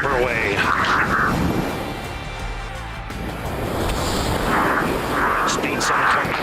proper way. Speed for it.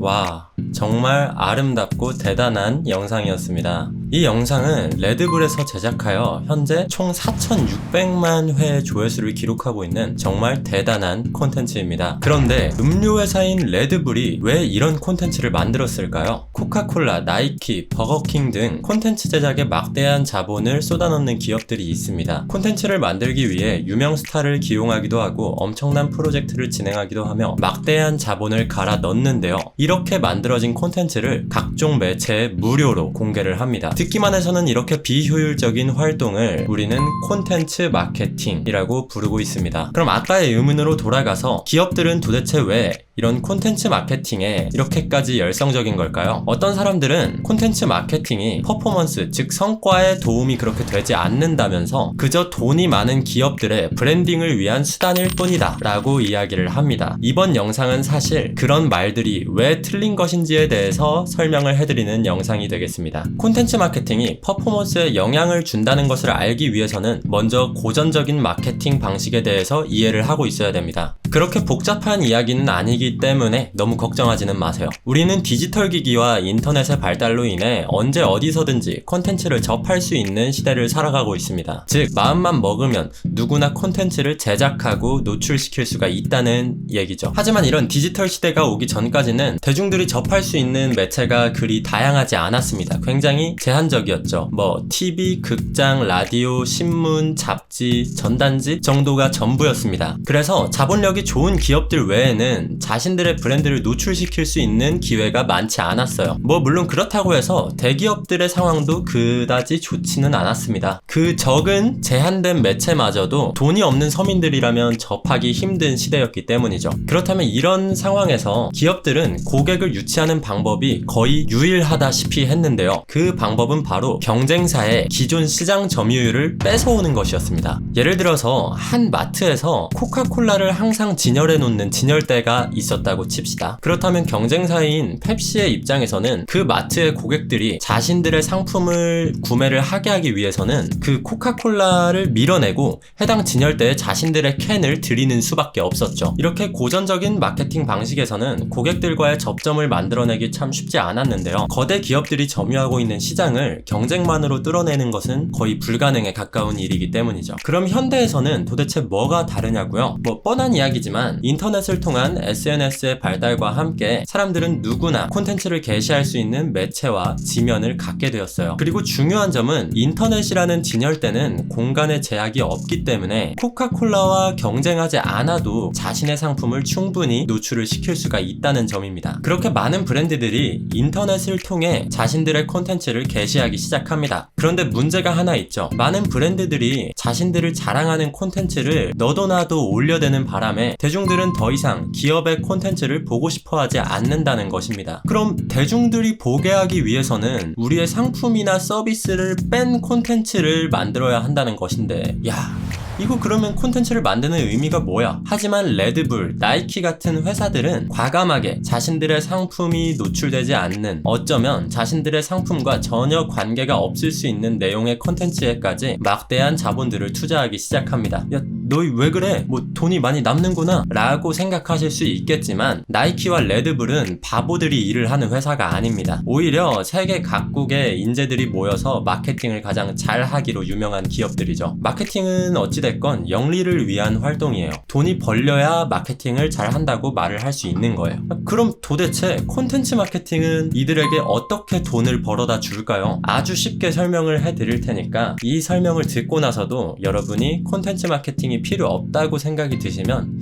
와, 정말 아름답고 대단한 영상이었습니다. 이 영상은 레드불에서 제작하여 현재 총 4,600만 회 조회수를 기록하고 있는 정말 대단한 콘텐츠입니다. 그런데 음료 회사인 레드불이 왜 이런 콘텐츠를 만들었을까요? 코카콜라, 나이키, 버거킹 등 콘텐츠 제작에 막대한 자본을 쏟아넣는 기업들이 있습니다. 콘텐츠를 만들기 위해 유명 스타를 기용하기도 하고 엄청난 프로젝트를 진행하기도 하며 막대한 자본을 갈아 넣는데요. 이렇게 만들어진 콘텐츠를 각종 매체에 무료로 공개를 합니다. 듣기만 해서는 이렇게 비효율적인 활동을 우리는 콘텐츠 마케팅이라고 부르고 있습니다. 그럼 아까의 의문으로 돌아가서 기업들은 도대체 왜 이런 콘텐츠 마케팅에 이렇게까지 열성적인 걸까요? 어떤 사람들은 콘텐츠 마케팅이 퍼포먼스, 즉 성과에 도움이 그렇게 되지 않는다면서 그저 돈이 많은 기업들의 브랜딩을 위한 수단일 뿐이다 라고 이야기를 합니다. 이번 영상은 사실 그런 말들이 왜 틀린 것인지에 대해서 설명을 해드리는 영상이 되겠습니다. 콘텐츠 마케팅이 퍼포먼스에 영향을 준다는 것을 알기 위해서는 먼저 고전적인 마케팅 방식에 대해서 이해를 하고 있어야 됩니다. 그렇게 복잡한 이야기는 아니기 때문에 너무 걱정하지는 마세요. 우리는 디지털 기기와 인터넷의 발달로 인해 언제 어디서든지 콘텐츠를 접할 수 있는 시대를 살아가고 있습니다. 즉, 마음만 먹으면 누구나 콘텐츠를 제작하고 노출시킬 수가 있다는 얘기죠. 하지만 이런 디지털 시대가 오기 전까지는 대중들이 접할 수 있는 매체가 그리 다양하지 않았습니다. 굉장히 제한적이었죠. 뭐, TV, 극장, 라디오, 신문, 잡지, 전단지 정도가 전부였습니다. 그래서 자본력이 좋은 기업들 외에는 자 신들의 브랜드를 노출시킬 수 있는 기회가 많지 않았어요. 뭐 물론 그렇다고 해서 대기업들의 상황도 그다지 좋지는 않았습니다. 그 적은 제한된 매체마저도 돈이 없는 서민들이라면 접하기 힘든 시대였기 때문이죠. 그렇다면 이런 상황에서 기업들은 고객을 유치하는 방법이 거의 유일하다시피 했는데요. 그 방법은 바로 경쟁사의 기존 시장 점유율을 뺏어오는 것이었습니다. 예를 들어서 한 마트에서 코카콜라를 항상 진열해 놓는 진열대가 있 었다고 칩시다. 그렇다면 경쟁사인 펩시의 입장에서는 그 마트의 고객들이 자신들의 상품을 구매를 하게 하기 위해서는 그 코카콜라를 밀어내고 해당 진열대에 자신들의 캔을 들이는 수밖에 없었죠. 이렇게 고전적인 마케팅 방식에서는 고객들과의 접점을 만들어내기 참 쉽지 않았는데요. 거대 기업들이 점유하고 있는 시장을 경쟁만으로 뚫어내는 것은 거의 불가능에 가까운 일이기 때문이죠. 그럼 현대에서는 도대체 뭐가 다르냐고요? 뭐 뻔한 이야기지만 인터넷을 통한 SNS 의 발달과 함께 사람들은 누구나 콘텐츠를 게시할 수 있는 매체와 지면을 갖게 되었어요. 그리고 중요한 점은 인터넷이라는 진열대는 공간의 제약이 없기 때문에 코카콜라와 경쟁하지 않아도 자신의 상품을 충분히 노출을 시킬 수가 있다는 점입니다. 그렇게 많은 브랜드들이 인터넷을 통해 자신들의 콘텐츠를 게시하기 시작합니다. 그런데 문제가 하나 있죠. 많은 브랜드들이 자신들을 자랑하는 콘텐츠를 너도 나도 올려대는 바람에 대중들은 더 이상 기업의 콘텐츠를 보고 싶어 하지 않는다는 것입니다. 그럼 대중들이 보게 하기 위해서는 우리의 상품이나 서비스를 뺀 콘텐츠를 만들어야 한다는 것인데, 야, 이거 그러면 콘텐츠를 만드는 의미가 뭐야? 하지만 레드불, 나이키 같은 회사들은 과감하게 자신들의 상품이 노출되지 않는 어쩌면 자신들의 상품과 전혀 관계가 없을 수 있는 내용의 콘텐츠에까지 막대한 자본들을 투자하기 시작합니다. 야, 너희 왜 그래? 뭐 돈이 많이 남는구나? 라고 생각하실 수 있겠지만 나이키와 레드불은 바보들이 일을 하는 회사가 아닙니다. 오히려 세계 각국의 인재들이 모여서 마케팅을 가장 잘 하기로 유명한 기업들이죠. 마케팅은 어찌됐건 영리를 위한 활동이에요. 돈이 벌려야 마케팅을 잘 한다고 말을 할 수 있는 거예요. 그럼 도대체 콘텐츠 마케팅은 이들에게 어떻게 돈을 벌어다 줄까요? 아주 쉽게 설명을 해 드릴 테니까 이 설명을 듣고 나서도 여러분이 콘텐츠 마케팅이 필요 없다고 생각이 드시면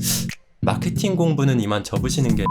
마케팅 공부는 이만 접으시는 게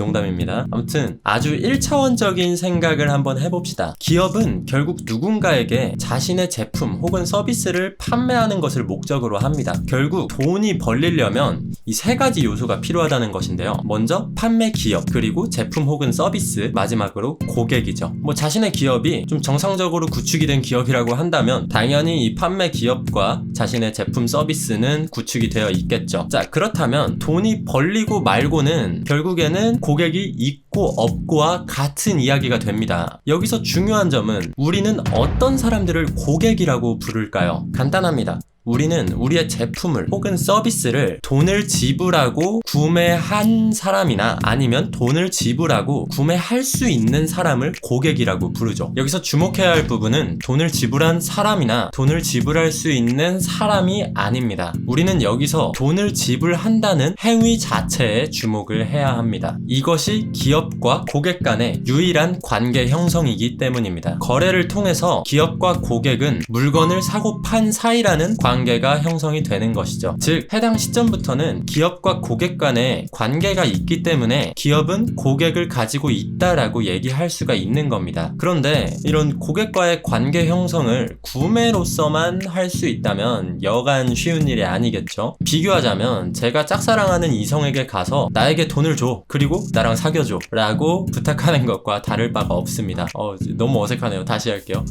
농담입니다. 아무튼 아주 1차원적인 생각을 한번 해봅시다. 기업은 결국 누군가에게 자신의 제품 혹은 서비스를 판매하는 것을 목적으로 합니다. 결국 돈이 벌리려면 이 세 가지 요소가 필요하다는 것인데요. 먼저 판매 기업, 그리고 제품 혹은 서비스, 마지막으로 고객이죠. 뭐 자신의 기업이 좀 정상적으로 구축이 된 기업이라고 한다면 당연히 이 판매 기업과 자신의 제품 서비스는 구축이 되어 있겠죠. 자, 그렇다면 돈이 벌리고 말고는 결국에는 고객이 있고 없고와 같은 이야기가 됩니다. 여기서 중요한 점은 우리는 어떤 사람들을 고객이라고 부를까요? 간단합니다. 우리는 우리의 제품을 혹은 서비스를 돈을 지불하고 구매한 사람이나 아니면 돈을 지불하고 구매할 수 있는 사람을 고객이라고 부르죠. 여기서 주목해야 할 부분은 돈을 지불한 사람이나 돈을 지불할 수 있는 사람이 아닙니다. 우리는 여기서 돈을 지불한다는 행위 자체에 주목을 해야 합니다. 이것이 기업과 고객 간의 유일한 관계 형성이기 때문입니다. 거래를 통해서 기업과 고객은 물건을 사고 판 사이라는 관계가 형성이 되는 것이죠. 즉, 해당 시점부터는 기업과 고객 간의 관계가 있기 때문에 기업은 고객을 가지고 있다라고 얘기할 수가 있는 겁니다. 그런데 이런 고객과의 관계 형성을 구매로서만 할 수 있다면 여간 쉬운 일이 아니겠죠. 비교하자면 제가 짝사랑하는 이성에게 가서 나에게 돈을 줘. 그리고 나랑 사귀어줘. 라고 부탁하는 것과 다를 바가 없습니다. 어, 너무 어색하네요. 다시 할게요.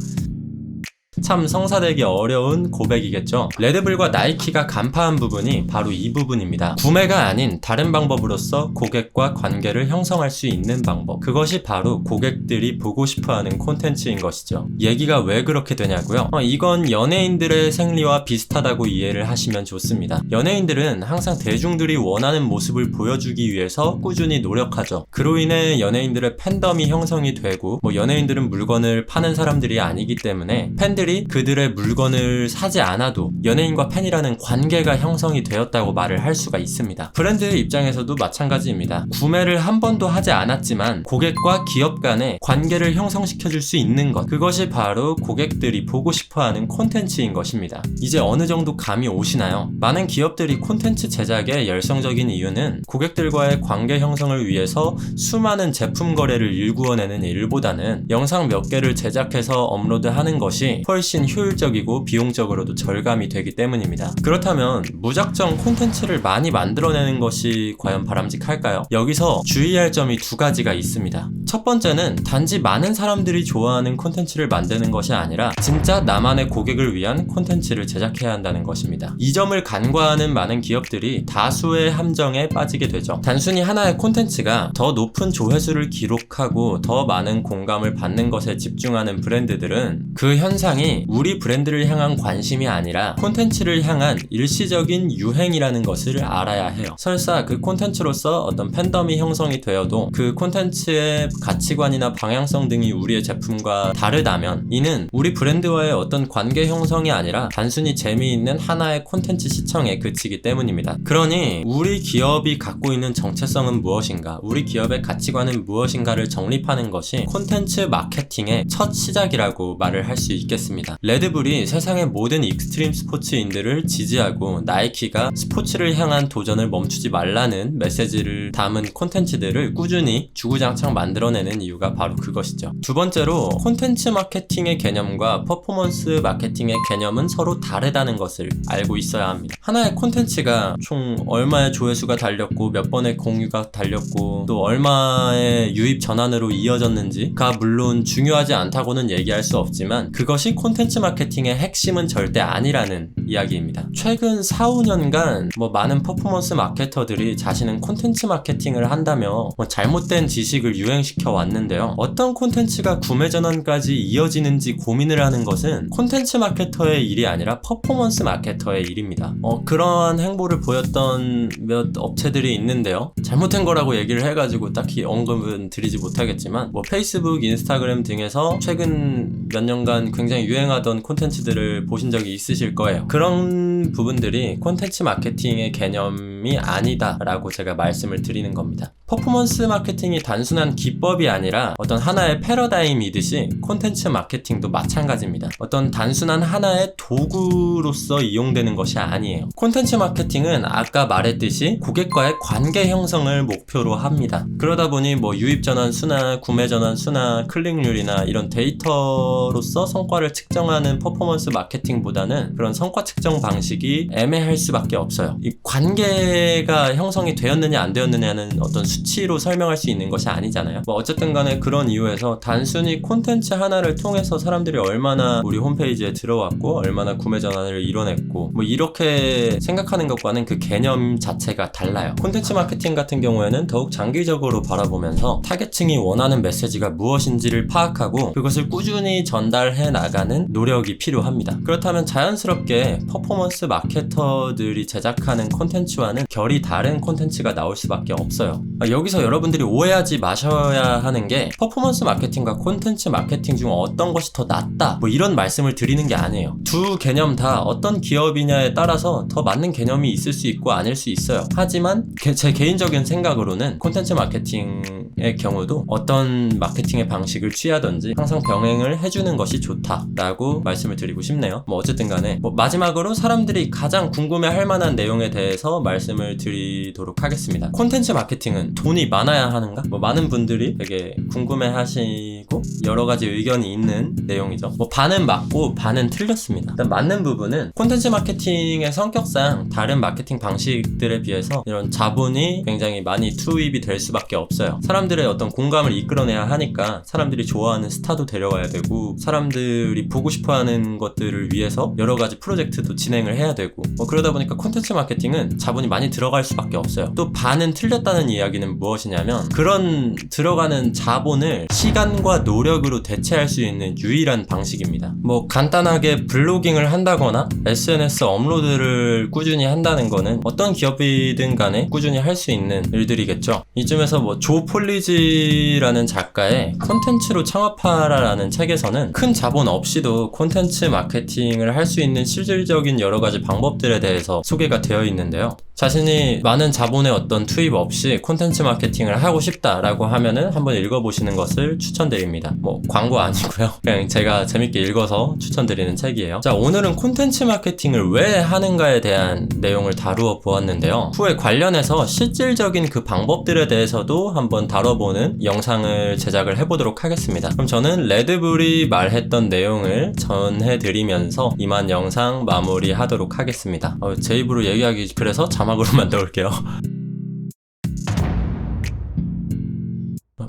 참 성사되기 어려운 고백이겠죠. 레드불과 나이키가 간파한 부분이 바로 이 부분입니다. 구매가 아닌 다른 방법으로서 고객과 관계를 형성할 수 있는 방법. 그것이 바로 고객들이 보고 싶어 하는 콘텐츠인 것이죠. 얘기가 왜 그렇게 되냐고요? 어, 이건 연예인들의 생리와 비슷하다고 이해를 하시면 좋습니다. 연예인들은 항상 대중들이 원하는 모습을 보여주기 위해서 꾸준히 노력하죠. 그로 인해 연예인들의 팬덤이 형성이 되고, 뭐 연예인들은 물건을 파는 사람들이 아니기 때문에 팬들이 그들의 물건을 사지 않아도 연예인과 팬이라는 관계가 형성이 되었다고 말을 할 수가 있습니다. 브랜드의 입장에서도 마찬가지입니다. 구매를 한 번도 하지 않았지만 고객과 기업 간의 관계를 형성시켜줄 수 있는 것. 그것이 바로 고객들이 보고 싶어 하는 콘텐츠인 것입니다. 이제 어느 정도 감이 오시나요? 많은 기업들이 콘텐츠 제작에 열성적인 이유는 고객들과의 관계 형성을 위해서 수많은 제품 거래를 일구어내는 일보다는 영상 몇 개를 제작해서 업로드하는 것이 훨씬 효율적이고 비용적으로도 절감이 되기 때문입니다. 그렇다면 무작정 콘텐츠를 많이 만들어내는 것이 과연 바람직할까요? 여기서 주의할 점이 두 가지가 있습니다. 첫 번째는 단지 많은 사람들이 좋아하는 콘텐츠를 만드는 것이 아니라 진짜 나만의 고객을 위한 콘텐츠를 제작해야 한다는 것입니다. 이 점을 간과하는 많은 기업들이 다수의 함정에 빠지게 되죠. 단순히 하나의 콘텐츠가 더 높은 조회수를 기록하고 더 많은 공감을 받는 것에 집중하는 브랜드들은 그 현상이 우리 브랜드를 향한 관심이 아니라 콘텐츠를 향한 일시적인 유행이라는 것을 알아야 해요. 설사 그 콘텐츠로서 어떤 팬덤이 형성이 되어도 그 콘텐츠의 가치관이나 방향성 등이 우리의 제품과 다르다면 이는 우리 브랜드와의 어떤 관계 형성이 아니라 단순히 재미있는 하나의 콘텐츠 시청에 그치기 때문입니다. 그러니 우리 기업이 갖고 있는 정체성은 무엇인가, 우리 기업의 가치관은 무엇인가를 정립하는 것이 콘텐츠 마케팅의 첫 시작이라고 말을 할 수 있겠습니다. 레드불이 세상의 모든 익스트림 스포츠 인들을 지지하고 나이키가 스포츠를 향한 도전을 멈추지 말라는 메시지를 담은 콘텐츠들을 꾸준히 주구장창 만들어내는 이유가 바로 그것이죠. 두 번째로 콘텐츠 마케팅의 개념과 퍼포먼스 마케팅의 개념은 서로 다르다는 것을 알고 있어야 합니다. 하나의 콘텐츠가 총 얼마의 조회수가 달렸고 몇 번의 공유가 달렸고 또 얼마의 유입 전환으로 이어졌는지가 물론 중요하지 않다고는 얘기할 수 없지만 그것이 콘텐츠 마케팅의 핵심은 절대 아니라는 이야기입니다. 최근 4, 5년간 뭐 많은 퍼포먼스 마케터들이 자신은 콘텐츠 마케팅을 한다며 뭐 잘못된 지식을 유행시켜 왔는데요. 어떤 콘텐츠가 구매 전환까지 이어지는지 고민을 하는 것은 콘텐츠 마케터의 일이 아니라 퍼포먼스 마케터의 일입니다. 어, 그러한 행보를 보였던 몇 업체들이 있는데요. 잘못된 거라고 얘기를 해가지고 딱히 언급은 드리지 못하겠지만 뭐 페이스북, 인스타그램 등에서 최근 몇 년간 굉장히 유행하던 콘텐츠들을 보신 적이 있으실 거예요. 그런 부분들이 콘텐츠 마케팅의 개념이 아니다라고 제가 말씀을 드리는 겁니다. 퍼포먼스 마케팅이 단순한 기법이 아니라 어떤 하나의 패러다임이듯이 콘텐츠 마케팅도 마찬가지입니다. 어떤 단순한 하나의 도구로서 이용되는 것이 아니에요. 콘텐츠 마케팅은 아까 말했듯이 고객과의 관계 형성을 목표로 합니다. 그러다 보니 뭐 유입 전환 수나 구매 전환 수나 클릭률이나 이런 데이터로서 성과를 측정하는 퍼포먼스 마케팅보다는 그런 성과 측정 방식이 애매할 수밖에 없어요. 이 관계가 형성이 되었느냐 안 되었느냐는 어떤 수치로 설명할 수 있는 것이 아니잖아요. 뭐 어쨌든 간에 그런 이유에서 단순히 콘텐츠 하나를 통해서 사람들이 얼마나 우리 홈페이지에 들어왔고 얼마나 구매 전환을 이뤄냈고 뭐 이렇게 생각하는 것과는 그 개념 자체가 달라요. 콘텐츠 마케팅 같은 경우에는 더욱 장기적으로 바라보면서 타겟층이 원하는 메시지가 무엇인지를 파악하고 그것을 꾸준히 전달해 나가는 노력이 필요합니다. 그렇다면 자연스럽게 퍼포먼스 마케터들이 제작하는 콘텐츠와는 결이 다른 콘텐츠가 나올 수밖에 없어요. 아, 여기서 여러분들이 오해하지 마셔야 하는 게 퍼포먼스 마케팅과 콘텐츠 마케팅 중 어떤 것이 더 낫다 뭐 이런 말씀을 드리는 게 아니에요. 두 개념 다 어떤 기업이냐에 따라서 더 맞는 개념이 있을 수 있고 아닐 수 있어요. 하지만 게- 제 개인적인 생각으로는 콘텐츠 마케팅의 경우도 어떤 마케팅의 방식을 취하든지 항상 병행을 해주는 것이 좋다 라고 말씀을 드리고 싶네요. 뭐 어쨌든 간에 뭐 마지막으로 사람들이 가장 궁금해 할 만한 내용에 대해서 말씀을 드리도록 하겠습니다. 콘텐츠 마케팅은 돈이 많아야 하는가? 뭐 많은 분들이 되게 궁금해 하시고 여러 가지 의견이 있는 내용이죠. 뭐 반은 맞고 반은 틀렸습니다. 일단 맞는 부분은 콘텐츠 마케팅의 성격상 다른 마케팅 방식들에 비해서 이런 자본이 굉장히 많이 투입이 될 수밖에 없어요. 사람들의 어떤 공감을 이끌어내야 하니까 사람들이 좋아하는 스타도 데려와야 되고 사람들이 보고 싶어 하는 것들을 위해서 여러 가지 프로젝트도 진행을 해야 되고 뭐 그러다 보니까 콘텐츠 마케팅은 자본이 많이 들어갈 수밖에 없어요. 또 반은 틀렸다는 이야기는 무엇이냐면 그런 들어가는 자본을 시간과 노력으로 대체할 수 있는 유일한 방식입니다. 뭐 간단하게 블로깅을 한다거나 SNS 업로드를 꾸준히 한다는 거는 어떤 기업이든 간에 꾸준히 할 수 있는 일들이겠죠. 이쯤에서 뭐 조 폴리지라는 작가의 콘텐츠로 창업하라라는 책에서는 큰 자본 없이 도 콘텐츠 마케팅을 할 수 있는 실질적인 여러 가지 방법들에 대해서 소개가 되어 있는데요. 자신이 많은 자본의 어떤 투입 없이 콘텐츠 마케팅을 하고 싶다라고 하면은 한번 읽어보시는 것을 추천드립니다. 뭐 광고 아니고요. 그냥 제가 재밌게 읽어서 추천드리는 책이에요. 자 오늘은 콘텐츠 마케팅을 왜 하는가에 대한 내용을 다루어 보았는데요. 후에 관련해서 실질적인 그 방법들에 대해서도 한번 다뤄보는 영상을 제작을 해보도록 하겠습니다. 그럼 저는 레드불이 말했던 내용을 전해드리면서 이만 영상 마무리하도록 하겠습니다. 어, 제 입으로 얘기하기 그래서 자막 으로만 넣을게요.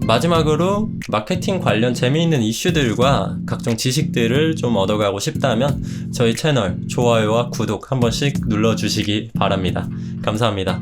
마지막으로 마케팅 관련 재미있는 이슈들과 각종 지식들을 좀 얻어가고 싶다면 저희 채널 좋아요와 구독 한 번씩 눌러주시기 바랍니다. 감사합니다.